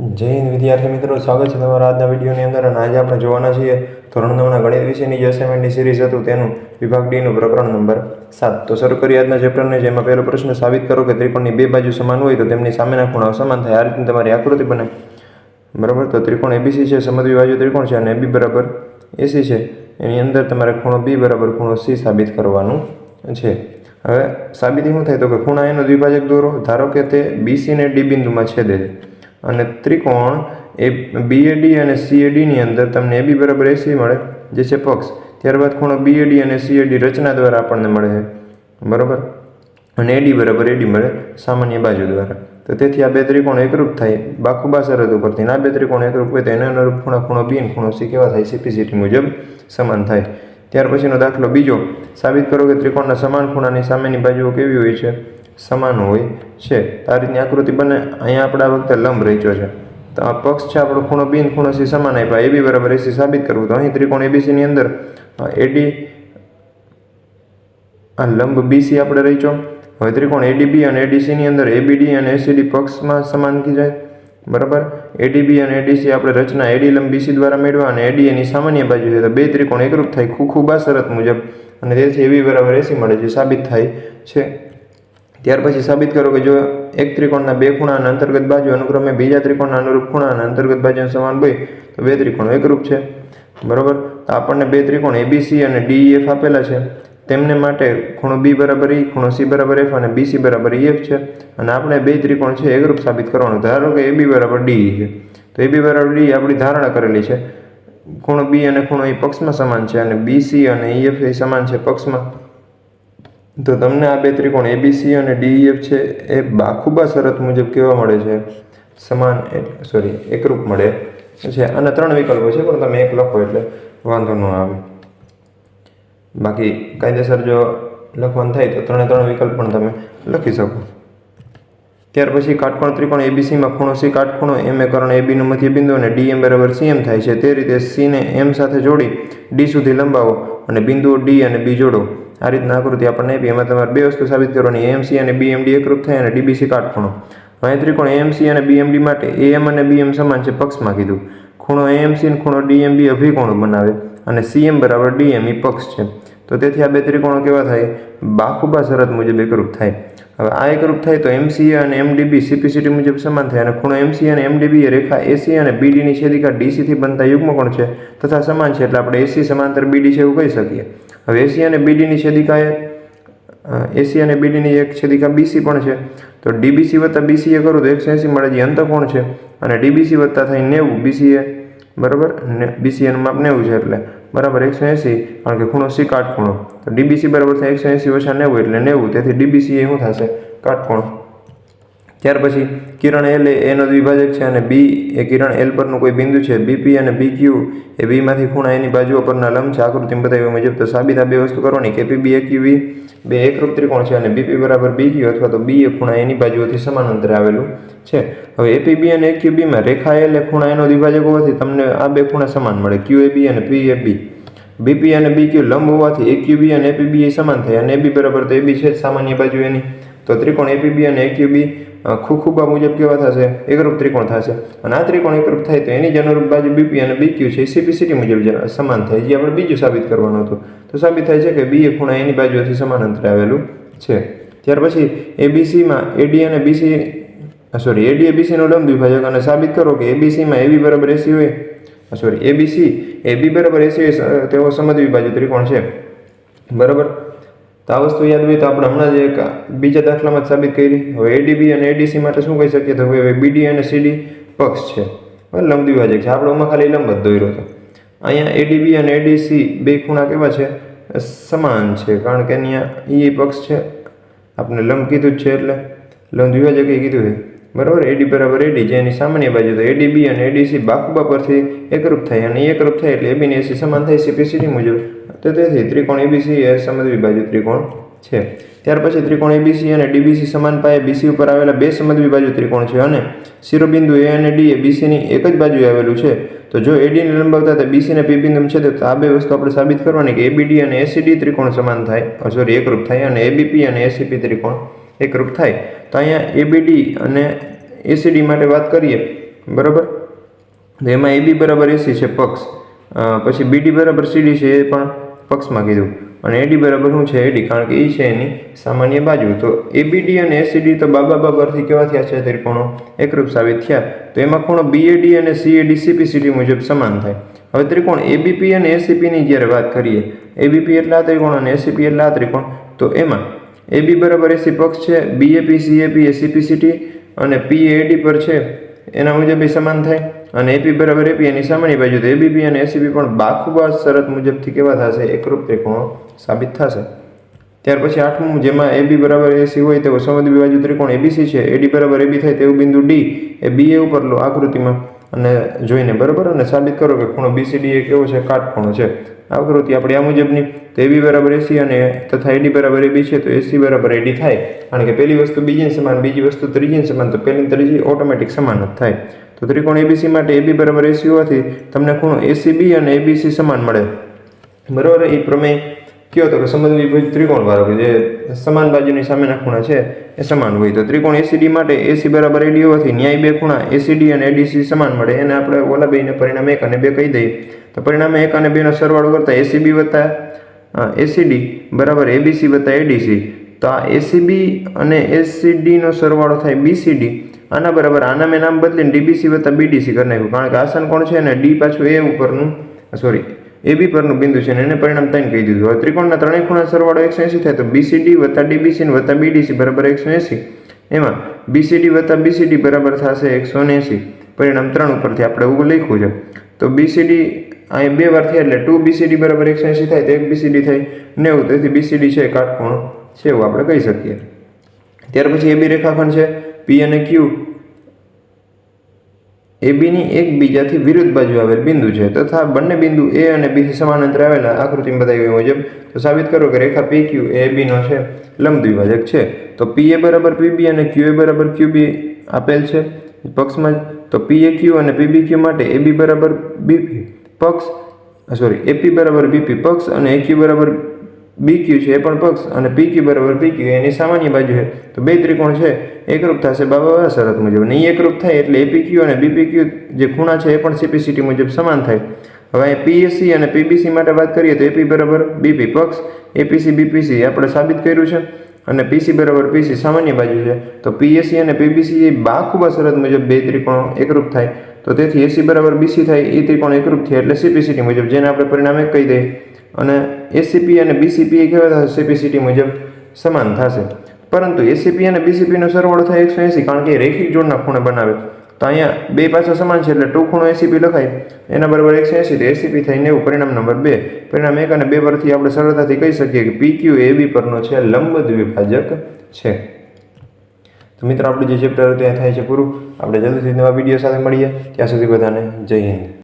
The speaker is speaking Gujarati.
જય હિન્દ વિદ્યાર્થી મિત્રો, સ્વાગત છે તમારા આજના વિડીયોની અંદર. અને આજે આપણે જોવાના છીએ ધોરણ નવના ગણિત વિષયની જે અસાઇનમેન્ટની સિરીઝ હતું તેનું વિભાગ ડીનું પ્રકરણ નંબર સાત. તો શરૂ કરીએ આજના ચેપ્ટરને જેમાં પહેલો પ્રશ્ન સાબિત કરો કે ત્રિકોણની બે બાજુ સમાન હોય તો તેમની સામેના ખૂણાઓ સમાન થાય. આ રીતની તમારી આકૃતિ બને બરાબર? તો ત્રિકોણ એબીસી છે, સમજવી બાજુ ત્રિકોણ છે અને એબી બરાબર એસી છે. એની અંદર તમારે ખૂણો બી બરાબર ખૂણો સી સાબિત કરવાનું છે. હવે સાબિતી શું થાય? તો કે ખૂણા એનો દ્વિભાજક દોરો. ધારો કે તે બીસીને ડી બિંદુમાં છેદે. છે અને ત્રિકોણ એ બીએડી અને સીએડીની અંદર તમને એબી બરાબર એસી મળે, જે છે પક્ષ. ત્યારબાદ ખૂણો બીએડી અને સીએડી રચના દ્વારા આપણને મળે બરાબર? અને એડી બરાબર એડી મળે સામાન્ય બાજુ દ્વારા. તો તેથી આ બે ત્રિકોણ એકરૂપ થાય, બાખુબા શરત ઉપરથી. આ બે ત્રિકોણ એકરૂપ હોય તો એના અનુરૂપ ખૂણા ખૂણો બી અને ખૂણો સી કેવા થાય? સીપીસીટી મુજબ સમાન થાય. ત્યાર પછીનો દાખલો બીજો. સાબિત કરો કે ત્રિકોણના સમાન ખૂણાની સામેની બાજુઓ કેવી હોય છે? સમાન હોય છે. તો આ રીતની આકૃતિ બને અહીંયા આપણે આ વખતે લંબ રચ્યો છે. તો આ પક્ષ છે, આપણો ખૂણો બી ખૂણો સી સમાન આપ્યા. એબી બરાબર એસી સાબિત કરવું. તો અહીં ત્રિકોણ એબીસીની અંદર એડી આ લંબ બીસી આપણે રહીચો હવે ત્રિકોણ એડીબી અને એડીસીની અંદર એબીડી અને એસીડી પક્ષમાં સમાન થઈ જાય. બરાબર? એડીબી અને એડીસી આપણે રચના એડી લંબ બીસી દ્વારા મેળવા અને એડી એની સામાન્ય બાજુ છે. તો બે ત્રિકોણ એકરૂપ થાય ખૂખુબા શરત મુજબ. અને તેથી એવી બરાબર એસી મળે છે, સાબિત થાય છે. ત્યાર પછી સાબિત કરો કે જો એક ત્રિકોણના બે ખૂણાના અંતર્ગત બાજુ અનુક્રમે બીજા ત્રિકોણના અનુરૂપ ખૂણાના અંતર્ગત બાજુ સમાન હોય, તો બે ત્રિકોણ એકરૂપ છે. બરાબર? આપણને બે ત્રિકોણ એબીસી અને ડીઈએફ આપેલા છે. તેમને માટે ખૂણો બી બરાબર ઈ ખૂણો સી બરાબર એફ અને બીસી બરાબર એફ છે. અને આપણે બે ત્રિકોણ છે એકરૂપ સાબિત કરવાનું. ધારો કે એબી બરાબર ડી છે. તો એબી બરાબર ડી આપણી ધારણા કરેલી છે. ખૂણો બી અને ખૂણો એ પક્ષમાં સમાન છે અને બીસી અને ઈએફ એ સમાન છે પક્ષમાં. તો તમને આ બે ત્રિકોણ એબીસી અને ડીઈએફ છે, એ બાખુબા શરત મુજબ કેવા મળે છે. સમાન સોરી એકરૂપ મળે છે. આના ત્રણ વિકલ્પો છે, પણ તમે એક લખો એટલે વાંધો ન આવે. બાકી કાયદેસર જો લખવાનું થાય તો ત્રણે ત્રણ વિકલ્પ પણ તમે લખી શકો. ત્યાર પછી કાટકોણ ત્રિકોણ એબીસીમાં ખૂણો સી કાટખૂણો એમ એ કરણ એબીનું મધ્ય બિંદુ અને ડી એમ બરાબર સીએમ થાય છે. તે રીતે સીને એમ સાથે જોડી ડી સુધી લંબાવો અને બિંદુઓ ડી અને બી જોડો. આ રીતના આકૃતિ આપણને આપી. એમાં તમારે બે વસ્તુ સાબિત કરવાની એમસી અને બીએમડી એકરૂપ થાય અને ડીબીસી કાટખૂણો અહીં ત્રિકોણ એમસી અને બીએમડી માટે એએમ અને બીએમ સમાન છે પક્ષમાં કીધું. ખૂણો એએમસી અને ખૂણો ડીએમબી અભિકોણ બનાવે અને સીએમ બરાબર ડીએમ એ પક્ષ છે. તો તેથી આ બે ત્રિકોણો કેવા થાય? બાખુબા શરત મુજબ એકરૂપ થાય. હવે આ એકરૂપ થાય તો એમસીએ અને એમડીબી સીપીસીટી મુજબ સમાન થાય અને ખૂણો એમસી અને એમડીબી એ રેખા એસી અને બીડીની છેદિકા ડીસીથી બનતા યુગ્મકોણ છે તથા સમાન છે. એટલે આપણે એસી સમાંતર બીડી છે એવું કહી શકીએ. હવે એસી અને બીડીની છેદિકા એ એસી અને બીડીની એક છેદિકા બીસી પણ છે. તો ડીબીસી વત્તા બીસી એ કરું તો એકસો એંસી મળે જે અંતકોણ છે? અને ડીબીસી વત્તા થાય નેવું બીસી એ, બરાબર? ને બીસી એનું માપ નેવું છે એટલે. બરાબર એકસો એંસી કારણ કે ખૂણો સી કાટખૂણો. તો ડીબીસી બરાબર થાય એકસો એંસી ઓછા નેવું એટલે નેવું. તેથી ડીબીસી એ શું થશે? કાટકોણ ત્યાર પછી કિરણ એલ એ એનો દ્વિભાજક છે અને બી એ કિરણ એલ પરનું કોઈ બિંદુ છે. બીપી અને બી ક્યુ એ બીમાંથી ખૂણા એની બાજુઓ પરના લંબ છે આકૃતિ બતાવ્યા મુજબ તો સાબિત આ બે વસ્તુ કરવાની. કેપી બી એ ક્યુ વી બે એકરૂપ ત્રિકોણ છે અને બીપી બરાબર બી ક્યુ અથવા તો બી એ ખૂણા એની બાજુઓથી સમાન અંતરે આવેલું છે. હવે એપીબી અને એક્યુ બીમાં રેખા એલ એ ખૂણા એનો દ્વિભાજક હોવાથી તમને આ બે ખૂણા સમાન મળે. ક્યુ એ બી અને પી એ બી બીપી અને બી ક્યુ લંબ હોવાથી એક્યુબી અને એપીબી એ સમાન થાય અને એબી બરાબર તો એ બી છે સામાન્ય બાજુ એની. તો ત્રિકોણ એપીબી અને એક્યુબી ખૂખુબા મુજબ કેવા થશે? એકરૂપ ત્રિકોણ થશે. અને આ ત્રિકોણ એકરૂપ થાય તો એની જ અનુરૂપ બાજુ બીપી અને બીક્યુ છે સીપીસીટી મુજબ સમાન થાય. જે આપણે બીજું સાબિત કરવાનું હતું. તો સાબિત થાય છે કે બી એ ખૂણા એની બાજુથી સમાન અંતરે આવેલું છે. ત્યાર પછી એબીસીમાં એડી અને બીસી સોરી એડી એ બીસીનો લંબ વિભાજક અને સાબિત કરો કે એબીસીમાં એબી બરાબર એસી હોય. સોરી એબીસી એબી બરાબર એસી તેઓ સમજ બાજુ ત્રિકોણ છે. બરાબર? તો આ વસ્તુ યાદ હોય તો આપણે હમણાં જ એક બીજા દાખલામાં સાબિત કરી. હવે એડીબી અને એડીસી માટે શું કહી શકીએ તો હવે બીડી અને સીડી પક્ષ છે. લંબ દ્વિભાજક છે. આપણે આમાં ખાલી લંબ જ દોર્યો હતો. અહીંયા એડીબી અને એડીસી બે ખૂણા કેવા છે? સમાન છે. કારણ કે અહીંયા ઈ પક્ષ છે. આપણે લંબ કીધું જ છે એટલે. લંબ દ્વિભાજકે એ કીધું છે. બરાબર? એડી બરાબર એડી જે એની સામાન્ય બાજુ તો એડીબી અને એડીસી બાકુબા પરથી એકરૂપ થાય અને એકરૂપ થાય એટલે એબી એસી સમાન થાય. સીપીસીટી મુજબ તો તેથી ત્રિકોણ એબીસી એ સમજવી બાજુ ત્રિકોણ છે. ત્યાર પછી ત્રિકોણ એબીસી અને ડીબીસી સમાન પાયે બીસી ઉપર આવેલા બે સમજવી બાજુ ત્રિકોણ છે અને શિરોબિંદુ એ અને ડી એ બીસીની એક જ બાજુએ આવેલું છે. તો જો એડીને લંબાવતા તો બીસીને પી બિંદુ છે, તો આ બે વસ્તુ આપણે સાબિત કરવાની કે એબીડી અને એસીડી ત્રિકોણ સમાન થાય. સોરી એકરૂપ થાય અને એબીપી અને એસીપી ત્રિકોણ એકરૂપ થાય. તો અહીંયા એબીડી અને એસીડી માટે વાત કરીએ, બરાબર? તો એમાં એબી બરાબર એસી છે, પક્ષ. પછી બીડી બરાબર સીડી છે, એ પણ પક્ષમાં કીધું. અને એડી બરાબર શું છે એડી કારણ કે એ છે એની સામાન્ય બાજુ. તો એબીડી અને એસીડી તો બાબા બાબરથી કેવા થયા છે, ત્રિકોણો? એકરૂપ સાબિત થયા. તો એમાં ખૂણો બીએડી અને સીએડી સીપીસીડી મુજબ સમાન થાય. હવે ત્રિકોણ એબીપી અને એસીપીની જ્યારે વાત કરીએ એબીપી એટલે આ ત્રિકોણ અને એસીપી એટલે આ ત્રિકોણ. તો એમાં એબી બરાબર એસી પક્ષ છે બીએપી સીએપી એ સીપીસીટી અને પી એડી પર છે. એના મુજબ એ સમાન થાય. અને એપી બરાબર એપી એની સામેની બાજુ, તો એબીપી અને એસીપી પણ બાખુબા શરત મુજબથી કેવા થશે? એકરૂપ ત્રિકોણો સાબિત થશે. ત્યાર પછી આઠમું, જેમાં એબી બરાબર એસી હોય તેવો સમદ્વિ બાજુ ત્રિકોણ એબીસી છે. એડી બરાબર એબી થાય તેવું બિંદુ ડી એ બી એ ઉપર લો આકૃતિમાં. અને જોઈને બરાબર અને સાબિત કરો કે ખૂણો બીસીડી એ કેવો છે કાટખૂણો છે. આકૃતિ આપણે આ મુજબની તો એબી બરાબર એસી અને તથા એડી બરાબર એબી છે, તો એસી બરાબર એડી થાય. કારણ કે પહેલી વસ્તુ બીજીને સમાન, બીજી વસ્તુ ત્રીજીને સમાન, તો પહેલી ત્રીજી ઓટોમેટિક સમાન જ થાય. તો ત્રિકોણ એબીસી માટે એબી બરાબર એસી હોવાથી તમને ખૂણો એસીબી અને એબીસી સમાન મળે. બરાબર? એ પ્રમેય કયો તો કે સમદ્વિભુજ ત્રિકોણ વાળો, કે જે સમાન બાજુની સામેના ખૂણા છે, એ સમાન હોય. તો ત્રિકોણ એસીડી માટે એસી બરાબર એડી હોવાથી ન્યાય બે ખૂણા એસીડી અને એડીસી સમાન મળે. એને આપણે ઓલા બેને પરિણામ એક અને બે કહી દઈએ. તો પરિણામે એક અને બેનો સરવાળો કરતા એસીબી વત્તા એસીડી બરાબર એબીસી વત્તા એડીસી તો આ એસીબી અને એસીડીનો સરવાળો થાય બીસીડી આના બરાબર આના મેં નામ બદલીને ડીબીસી વત્તા બીડીસી કરી નાખ્યું. કારણ કે આસન કોણ છે ને? ડી પાછું એ ઉપરનું સોરી એ બી પરનું બિંદુ છે ને એને પરિણામ ત્રણ કહી દીધું હવે ત્રિકોણના ત્રણેય ખૂણા સરવાળો એકસો એંસી થાય તો બીસીડી વત્તા ડીબીસી ને વત્તા બીડીસી બરાબર એકસો એંસી એમાં બીસીડી વત્તા બીસીડી બરાબર થશે એકસો એંસી પરિણામ ત્રણ ઉપરથી આપણે લખ્યું છે. તો બીસીડી અહીં બે વાર થયા એટલે ટુ બીસીડી બરાબર એકસો એંસી થાય તો એક બીસીડી થાય નેવું. તેથી બીસીડી છે કાટકોણ છે એવું આપણે કહી શકીએ. ત્યાર પછી એ બી રેખાખંડ છે પી અને ક્યુ એબીની એકબીજાથી વિરુદ્ધ બાજુ આવેલ બિંદુ છે તથા બંને બિંદુ એ અને બીથી સમાન આવેલા આકૃતિમાં બતાવ્યા મુજબ, તો સાબિત કરો કે રેખા પી ક્યુ એ બીનો છે, લંબ દ્વિભાજક છે તો પી એ બરાબર પીબી અને ક્યુ એ બરાબર ક્યુબી આપેલ છે પક્ષમાં. તો પી એ ક્યુ અને પીબી ક્યુ માટે એ બી બરાબર બીપી પક્ષ સોરી એપી બરાબર બીપી પક્ષ અને એ ક્યુ બરાબર બી ક્યુ છે એ પણ પક્ષ અને પી બરાબર પી એની સામાન્ય બાજુ છે. તો બે ત્રિકોણ છે, એકરૂપ થશે બાબા શરત મુજબ. નહીં એકરૂપ થાય એટલે એપી અને બીપી જે ખૂણા છે એ પણ સીપીસીટી મુજબ સમાન થાય. હવે અહીં પીએસસી અને પીબીસી માટે વાત કરીએ તો એપી બરાબર બીપી પક્ષ એપીસી બીપીસી આપણે સાબિત કર્યું છે. અને પીસી બરાબર પીસી સામાન્ય બાજુ છે. તો પીએસસી અને પીબીસી એ બાખુબા શરત મુજબ બે ત્રિકોણ એકરૂપ થાય. તો તેથી એસી બરાબર બીસી થાય એ ત્રિકોણ એકરૂપ થાય એટલે સીપીસીટી મુજબ, જેને આપણે પરિણામે કહી દઈએ. અને એસીપી અને બીસીપી એ કેવા થશે સીપીસીટી મુજબ સમાન થશે. પરંતુ એસીપી અને બીસીપીનો સરવાળો થાય એકસો એંસી કારણ કે રેખિક જોડના ખૂણે બનાવે. તો અહીંયા બે પાછા સમાન છે એટલે ટુ ખૂણો એસીપી લખાય. એના બરાબર એકસો એંસી તો એસીપી થાય નેવું પરિણામ નંબર બે. પરિણામ એક અને બે પરથી આપણે સરળતાથી કહી શકીએ કે પી ક્યુ એ બી પરનો છે લંબ દ્વિભાજક છે. તો મિત્રો, આપણું જે ચેપ્ટર ત્યાં થાય છે પૂરું. આપણે જલ્દીથી નવા વીડિયો સાથે મળીએ. ત્યાં સુધી બધાને જય હિન્દ.